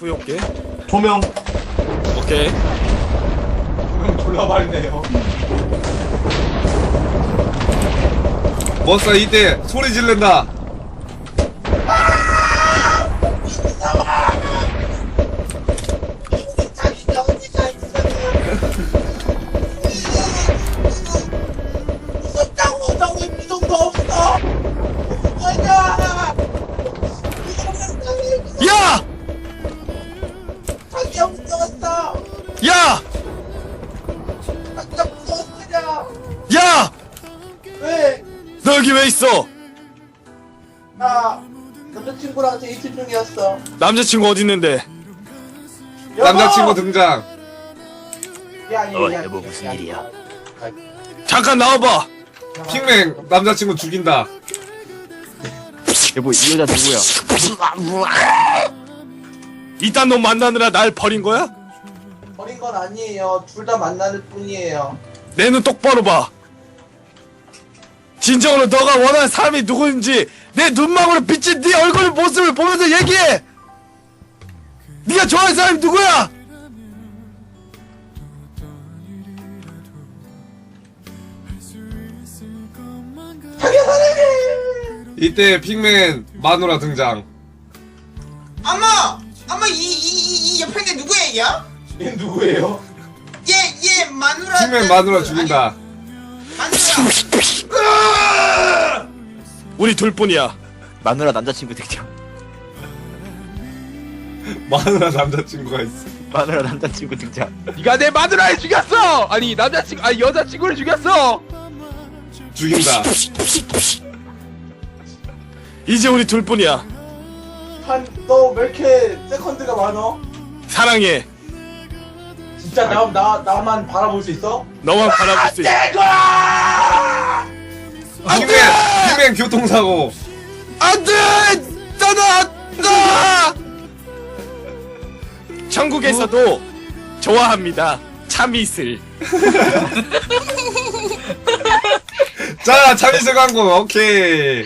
구역계. 조명. 오케이. 조명 졸라 밝네요. 머싸 이때 소리 지른다 야! 무서웠으냐 야! 왜? 너 여기 왜 있어? 나 남자친구랑 데이트 중이었어 남자친구 어디 있는데? 여보! 남자친구 등장 야, 야, 어, 야, 여보, 야, 무슨 야, 일이야? 야. 잠깐 나와봐 핑맨 남자친구 죽인다 여보 이 여자 누구야? 이딴 놈 만나느라 날 버린 거야? 버린 건 아니에요 둘 다 만나는 뿐이에요 내 눈 똑바로 봐 진정으로 너가 원하는 사람이 누구인지 내 눈망울에 비친 네 얼굴 모습을 보면서 얘기해 네가 좋아하는 사람이 누구야? 자기야 사랑해 이때 핑맨 마누라 등장 엄마! 엄마 이, 이, 이, 이 옆에 게 누구예요? 얘 누구예요? 얘, 얘 마누라 핑맨 마누라 죽인다 마누라 우리 둘뿐이야 마누라 남자친구 등장. 마누라 남자친구가 있어 마누라 남자친구 등장. 네가 내 마누라를 죽였어! 아니 남자친구 아니 여자친구를 죽였어! 죽인다 이제 우리 둘뿐이야 한너왜 이렇게 세컨드가 많어? 사랑해 진짜 나, 나, 나만 바라볼 수 있어? 너만 바라볼 수 있어. 핑맨 핑맨 교통사고. 안돼! 떠나다 천국에서도 좋아합니다. 참이슬. 자 참이슬 광고. 오케이